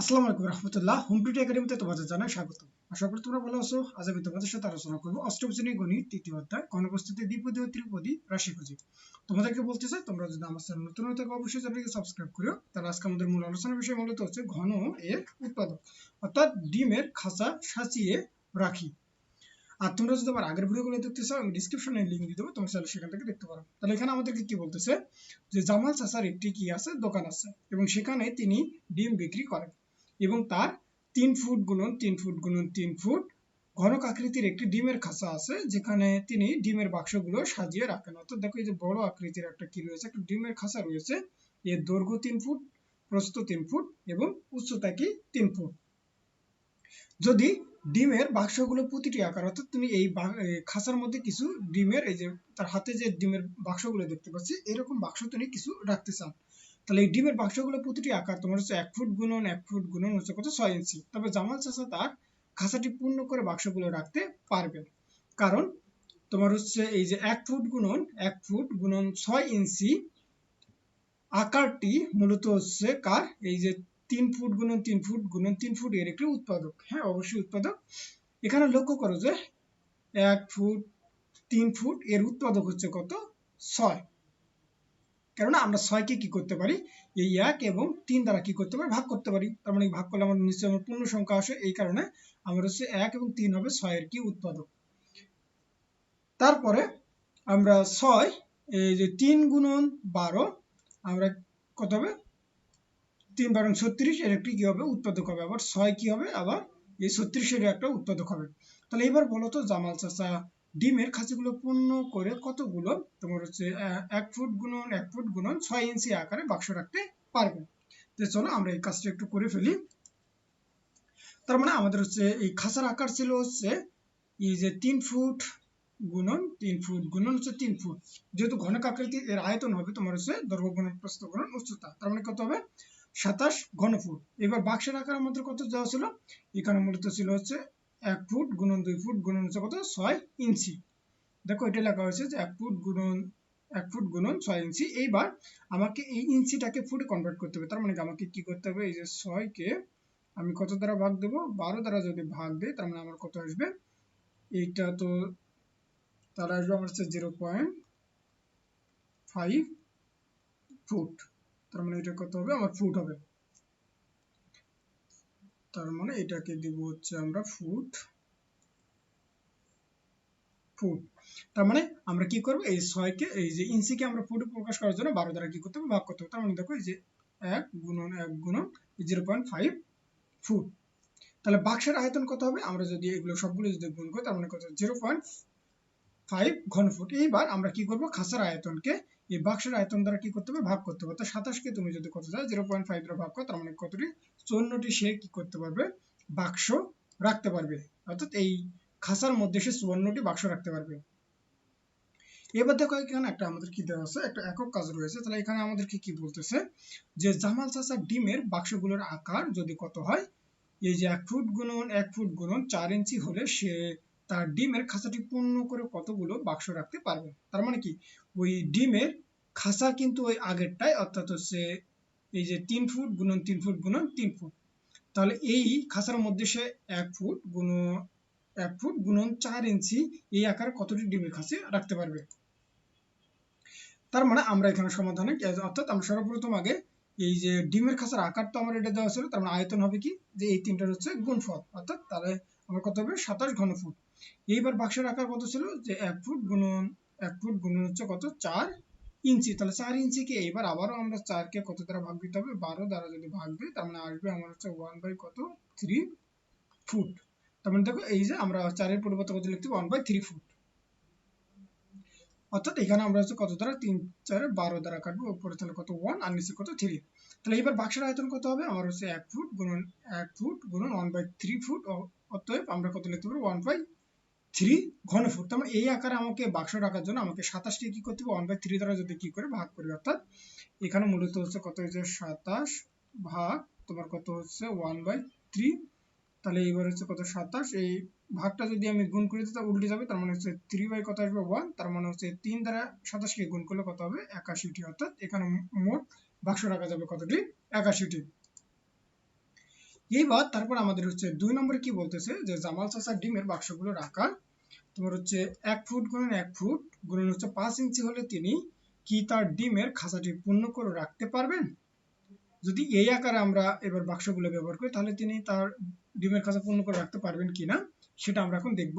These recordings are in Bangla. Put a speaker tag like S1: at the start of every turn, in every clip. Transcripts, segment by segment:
S1: আসসালামু আলাইকুম রহমতুল্লাহ। হোম টুটি একাডেমিতে তোমাদের জানাই স্বাগত আশা করি তোমরা ভালো আছো। আজ আমি তোমাদের সাথে আলোচনা করব অষ্টম শ্রেণি গণিত, তৃতীয় অধ্যায় ও ত্রিপদী রাশি খুঁজি। তোমাদেরকে বলতে চাই, তোমরা যদি আমার চ্যানেল নতুন থাকো, অবশ্যই চ্যানেলকে সাবস্ক্রাইব করো তাহলে আজকে আমাদের মূল আলোচনার বিষয় মূলত হচ্ছে ঘন এর উৎপাদক, অর্থাৎ ডিমের সাজিয়ে রাখি। আর তোমরা যদি আমার আগের ভিডিওগুলো দেখতে চাও, আমি ডিসক্রিপশনে লিঙ্ক দিয়ে দেবো, তোমরা সেখান থেকে দেখতে পারো। তাহলে এখানে আমাদেরকে কি বলতেছে? যে জামাল চাচার একটি কি আছে? দোকান আছে। এবং সেখানে তিনি ডিম বিক্রি করেন। এবং তার তিন ফুট গুণন তিন ফুট গুণন তিন ফুট ঘনক আকৃতির একটি ডিমের খাঁচা আছে, যেখানে তিনি ডিমের বাক্সগুলো সাজিয়ে রাখেন। অর্থাৎ দেখো এই যে বড় আকৃতির একটা কি রয়েছে? একটা ডিমের খাঁচা রয়েছে। এর দৈর্ঘ্য তিন ফুট, প্রস্থ তিন ফুট এবং উচ্চতা কি তিন ফুট। যদি ডিমের বাক্সগুলো প্রতিটি আকার, অর্থাৎ তুমি এই খাঁচার মধ্যে কিছু ডিমের, এই যে তার হাতে যে ডিমের বাক্সগুলো দেখতে পাচ্ছি, এরকম বাক্স তুমি কিছু রাখতে চান তাহলে এই ডিমের বাক্সগুলো প্রতিটি আকার, তোমার হচ্ছে এক ফুট গুণন, এক ফুট গুণন হচ্ছে কত? ছয় ইঞ্চি। তবে জামাল চাষা তার খাঁচাটি পূর্ণ করে বাক্সগুলো রাখতে পারবেন। কারণ তোমার হচ্ছে এই যে এক ফুট গুণন, এক ফুট গুণন ছয় ইঞ্চি আকারটি মূলত হচ্ছে কার? এই যে তিন ফুট গুণন, তিন ফুট গুণন, তিন ফুট এর একটি উৎপাদক। হ্যাঁ অবশ্যই উৎপাদক। এখানে লক্ষ্য করো যে এক ফুট, তিন ফুট এর উৎপাদক হচ্ছে কত? ছয়। কেননা আমরা ছয়কে কি করতে পারি? এই এক এবং তিন দ্বারা কি করতে পারি? ভাগ করতে পারি। তার মানে ভাগ করলে আমাদের নিশ্চয়ই আমার পূর্ণ সংখ্যা আসে। এই কারণে আমার হচ্ছে এক এবং তিন হবে ছয়ের কি উৎপাদক। তারপরে আমরা ছয়, এই যে তিন গুণন বারো, আমরা কত হবে? তিন বারো ছত্রিশ, এর একটি কি হবে? উৎপাদক হবে। আবার ছয় কি হবে? আবার এই ছত্রিশের একটা উৎপাদক হবে। তাহলে এবার বলো তো জামাল চাচা ডিমের খাঁচিগুলো পূর্ণ করে কতগুলো? তোমার হচ্ছে এক ফুট গুণন, এক ফুট গুণন, ছয় ইঞ্চি আকারে বাক্স রাখতে পারবে। তো চলো আমরা এই কাজটা একটু করে ফেলি। তার মানে আমাদের হচ্ছে এই খাঁচার আকার ছিল হচ্ছে এই যে তিন ফুট গুণন, তিন ফুট গুণন হচ্ছে তিন ফুট। যেহেতু ঘনক আকৃতি এর আয়তন হবে তোমার হচ্ছে দৈর্ঘ্য গুণন প্রস্থ গুণন উচ্চতা। তার মানে কত হবে? সাতাশ ঘনফুট। এবার বাক্সের আকার আমাদের কত দেওয়া ছিল? এখানে মূলত ছিল হচ্ছে এক ফুট গুণন দুই ফুট গুণন হচ্ছে কত? ছয় ইঞ্চি। দেখো এটা লেখা হয়েছে যে এক ফুট গুণন, এক ফুট গুণন ছয় ইঞ্চি। এইবার আমাকে এই ইঞ্চিটাকে ফুটে কনভার্ট করতে হবে। তার মানে আমাকে কি করতে হবে? এই যে ছয়কে আমি কত দ্বারা ভাগ দেবো? বারো দ্বারা যদি ভাগ দেয় তার মানে আমার কত আসবে? এইটা তো তাহলে আসবে আমার হচ্ছে জিরো পয়েন্ট ফাইভ ফুট তার মানে এটা কত হবে? আমার ফুট হবে। তার মানে এটাকে দিব হচ্ছে আমরা ফুট ফুট তার মানে আমরা কি করব? এই ছয়কে, এই যে ইঞ্চিকে আমরা ফুটে প্রকাশ করার জন্য বারো দ্বারা কি করতে হবে? ভাগ করতে হবে। তার মানে দেখো এই যে এক গুণন এক গুণন জিরো পয়েন্ট ফাইভ ফুট তাহলে বাক্সের আয়তন কত হবে? আমরা যদি এগুলো সবগুলো যদি গুণ করি, তার মানে কত? জিরো পয়েন্ট ফাইভ ঘন ফুট। এইবার আমরা কি করব? খাসার আয়তনকে এই বাক্সের আয়তন দ্বারা কি করতে হবে? ভাগ করতে হবে। তো সাতাশকে তুমি যদি কত যায় জিরো পয়েন্ট ফাইভ দ্বারা ভাগ করো, তার মানে কতটি? চুয়ান্নটি সে কি করতে পারবে? বাক্স রাখতে পারবে। অর্থাৎ এই খাসার মধ্যে সে চুয়ান্নটি বাক্স রাখতে পারবে। এবার দেখো এখানে একটা আমাদের কি দেওয়া আছে? একটা একক কাজ রয়েছে। তাহলে এখানে আমাদেরকে কি বলতেছে? যে জামাল চাচা ডিমের বাক্সগুলোর আকার যদি কত হয়? এই যে এক ফুট গুণন, এক ফুট গুণন, চার ইঞ্চি হলে সে তার ডিমের খাঁচাটি পূর্ণ করে কতগুলো বাক্স রাখতে পারবে? তার মানে কি? ওই ডিমের খাঁচা কিন্তু ওই আগেরটাই, অর্থাৎ হচ্ছে এই যে তিন ফুট গুণন তিন ফুট গুণন তিন ফুট। তাহলে এই খাঁচার মধ্যে সে এক ফুট গুণ, এক ফুট গুণন চার ইঞ্চি এই আকারে কতটি ডিমের খাঁচে রাখতে পারবে? তার মানে আমরা এখানে সমাধানে অর্থাৎ আমরা সর্বপ্রথম আগে এই যে ডিমের খাঁচার আকার তো আমার এটা দেওয়া ছিল, তার মানে আয়তন হবে কি? যে এই তিনটার হচ্ছে গুণফল, অর্থাৎ তাহলে আমার কত হবে? সাতাশ ঘন ফুট এইবার বাক্সের আকার কত ছিল যে এক ফুট গুণন, এক ফুট গুণন হচ্ছে কত? চার ইঞ্চি। তাহলে চার ইঞ্চিকে এইবার আবারও আমরা চারকে কত দ্বারা ভাগ দিতে হবে? বারো দ্বারা যদি ভাগ দিই তার মানে আসবে আমার হচ্ছে ওয়ান বাই কত? থ্রি ফুট তার মানে দেখো, এই যে আমরা চারের পরিবর্তে কত লিখতে ওয়ান বাই থ্রি ফুট অর্থাৎ এখানে আমরা হচ্ছে কত দ্বারা? তিন, চারে বারো দ্বারা কাটবো। উপরে তাহলে কত? ওয়ান আর নিচে কত? থ্রি তাহলে এবার বাক্সের আয়তন কত হবে? আমার হচ্ছে এক ফুট গুণন, এক ফুট গুণন ওয়ান বাই থ্রি ফুট অতএব আমরা কত লিখতে পারব? ওয়ান বাই থ্রি ঘন ফুট তার মানে এই আকারে আমাকে বাক্স রাখার জন্য আমাকে সাতাশটি কি করতে হবে? ওয়ান বাই থ্রি দ্বারা যদি কি করে ভাগ করি, অর্থাৎ এখানে মূলত হচ্ছে কত হচ্ছে সাতাশ ভাগ তোমার কত হচ্ছে? ওয়ান বাই থ্রি তাহলে এইবার হচ্ছে কত? সাতাশ। এই ভাগটা যদি আমি গুণ করে দিই উল্টে যাবে। তার মানে হচ্ছে থ্রি বাই কত আসবে? ওয়ান তার মানে হচ্ছে তিন দ্বারা সাতাশকে গুণ করলে কত হবে? একাশিটি। অর্থাৎ এখানে মোট বাক্স রাখা যাবে কতটি? একাশিটি। এইবার তারপর আমাদের হচ্ছে দুই নম্বরে কি বলতেছে? যে জামাল চাষার ডিমের বাক্সগুলোর আকার তোমার হচ্ছে এক ফুট গুণন এক ফুট, গুণন হচ্ছে পাঁচ ইঞ্চি হলে তিনি কি তার ডিমের খাঁচাটি পূর্ণ করে রাখতে পারবেন? যদি এই আকারে আমরা এবার বাক্সগুলো ব্যবহার করি, তাহলে তিনি তার ডিমের খাঁচা পূর্ণ করে রাখতে পারবেন কিনা, সেটা আমরা এখন দেখব।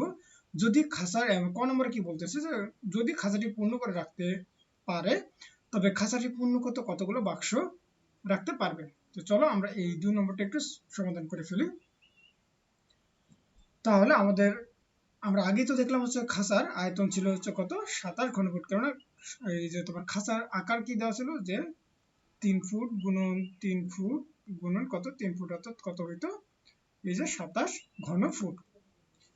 S1: যদি খাঁচার ক নম্বরে কি বলতেছে? যে যদি খাঁচাটি পূর্ণ করে রাখতে পারে, তবে খাঁচাটি পূর্ণ করতে কতগুলো বাক্স রাখতে পারবে তো চলো আমরা এই দুই নম্বরটা একটু সমাধান করে ফেলি। তাহলে আমাদের, আমরা আগেই তো দেখলাম হচ্ছে খাঁচার আয়তন ছিল হচ্ছে কত? সাতাশ ঘনফুট। কেননা, এই যে তোমার খাঁচার আকার কি দেওয়া ছিল? যে তিন ফুট গুণন তিন ফুট গুণন কত? তিন ফুট অর্থাৎ কত হইতো? এই যে সাতাশ ঘন ফুট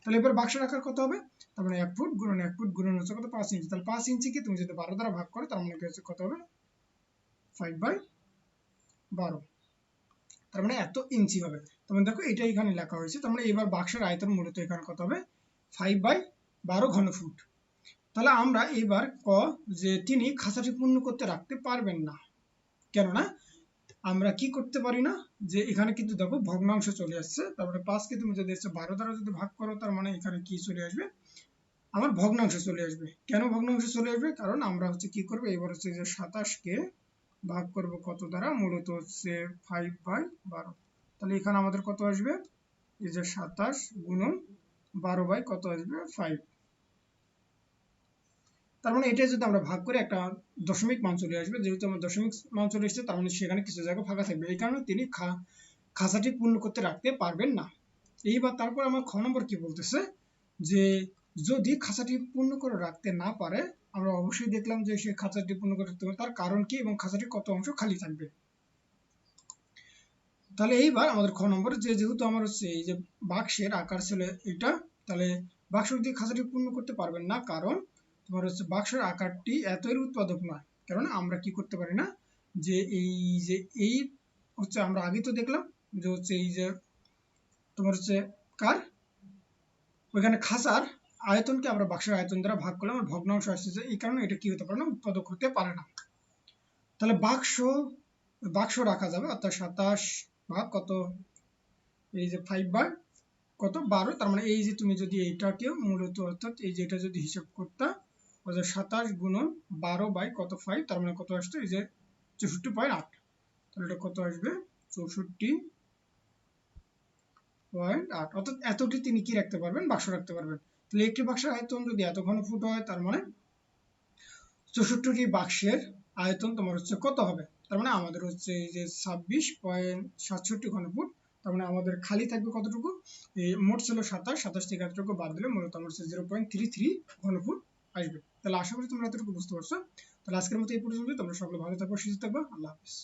S1: তাহলে এবার বাক্সের আকার কত হবে? তার মানে এক ফুট গুণন এক ফুট গুণন হচ্ছে কত? পাঁচ ইঞ্চি। তাহলে পাঁচ ইঞ্চিকে তুমি যদি বারো দ্বারা ভাগ করো, তার মানে হচ্ছে? কত হবে? ফাইভ বাই বারো। তার মানে এত ইঞ্চি হবে। তোমরা দেখো এটা এখানে লেখা হয়েছে। তার মানে এবার বাক্সের আয়তন মূলত এখানে কত হবে? ফাইভ বাই বারো ঘন ফুট। তাহলে আমরা এবার ক যে তিনি খাঁচাটি পূর্ণ করতে রাখতে পারবেন না। কেননা আমরা কি করতে পারি না? যে এখানে কিন্তু দেখো ভগ্নাংশ চলে আসছে। তারপরে পাঁচকে তুমি যদি এসে বারো দ্বারা যদি ভাগ করো, তার মানে এখানে কি চলে আসবে? আমার ভগ্নাংশ চলে আসবে। কেন ভগ্নাংশ চলে আসবে? কারণ আমরা হচ্ছে কি করব? এবার হচ্ছে যে সাতাশকে ভাগ করব কত দ্বারা? মূলত হচ্ছে ফাইভ বাই বারো। তাহলে এখানে আমাদের কত আসবে? এই যে সাতাশ গুণন বারো বাই কত আসবে? ফাইভ তার মানে এটা যদি আমরা ভাগ করে একটা দশমিক মান চলে আসবে, যেহেতু আমার দশমিক মান চলে এসেছে, তার মানে সেখানে কিছু জায়গা ফাঁকা থাকবে। এই কারণে তিনি খাঁচাটি পূর্ণ করতে রাখতে পারবেন না। এইবার তারপর আমার খ নম্বর কি বলতেছে? যে যদি খাঁচাটি পূর্ণ করে রাখতে না পারে আমরা অবশ্যই দেখলাম যে সে খাঁচাটি পূর্ণ করে রাখতে পারে। তার কারণ কি এবং খাঁচাটির কত অংশ খালি থাকবে? তাহলে এইবার আমাদের খ নম্বর, যে যেহেতু আমার হচ্ছে এই যে বাক্সের আকার ছিল এটা, তাহলে বাক্স দিয়ে খাঁচাটি পূর্ণ করতে পারবেন না। কারণ তোমার হচ্ছে বাক্সের আকারটি এতই উৎপাদক নয়। কারণ আমরা কি করতে পারি না? যে এই যে এই হচ্ছে আমরা আগে তো দেখলাম যে হচ্ছে এই যে তোমার হচ্ছে কার? ওইখানে খাসার আয়তনকে আমরা বাক্সের আয়তন দ্বারা ভাগ করলাম, আর ভগ্নাংশ আসছে এই কারণে এটা কি হতে পারে না, উৎপাদক হতে পারে না। তাহলে বাক্স বাক্স রাখা যাবে, অর্থাৎ সাতাশ ভাগ কত? এই যে ফাইভ বার কত? বারো, তার মানে এই যে তুমি যদি এইটাকে মূলত, অর্থাৎ এই যে এটা যদি হিসাব করতা, অর্থাৎ সাতাশ গুণন বারো বাই কত ফাইভ তার মানে কত আসতো? এই যে চৌষট্টি পয়েন্ট আট। তাহলে এটা কত আসবে? চৌষট্টি পয়েন্ট আট। অর্থাৎ এতটি তিনি কি রাখতে পারবেন? বাক্স রাখতে পারবেন। তাহলে একটি বাক্সের আয়তন যদি এত ঘন ফুট হয়, তার মানে চৌষট্টি বাক্সের আয়তন তোমার হচ্ছে কত হবে? তার মানে আমাদের হচ্ছে এই যে ছাব্বিশ পয়েন্ট সাতষট্টি ঘন ফুট, তার মানে আমাদের খালি থাকবে কতটুকু? এই মোট ছিল সাতাশ সাতাশ থেকে এতটুকু বাদ দিলে মূলত আমার হচ্ছে জিরো পয়েন্ট থ্রি থ্রি ঘন ফুট আসবে। তাহলে আশা করি তোমরা এতটুকু বুঝতে পারছ। তাহলে আজকের মতো এই পর্যন্ত তোমরা সকলে ভালো থাকব সুস্থ থাকব আল্লাহ হাফিজ।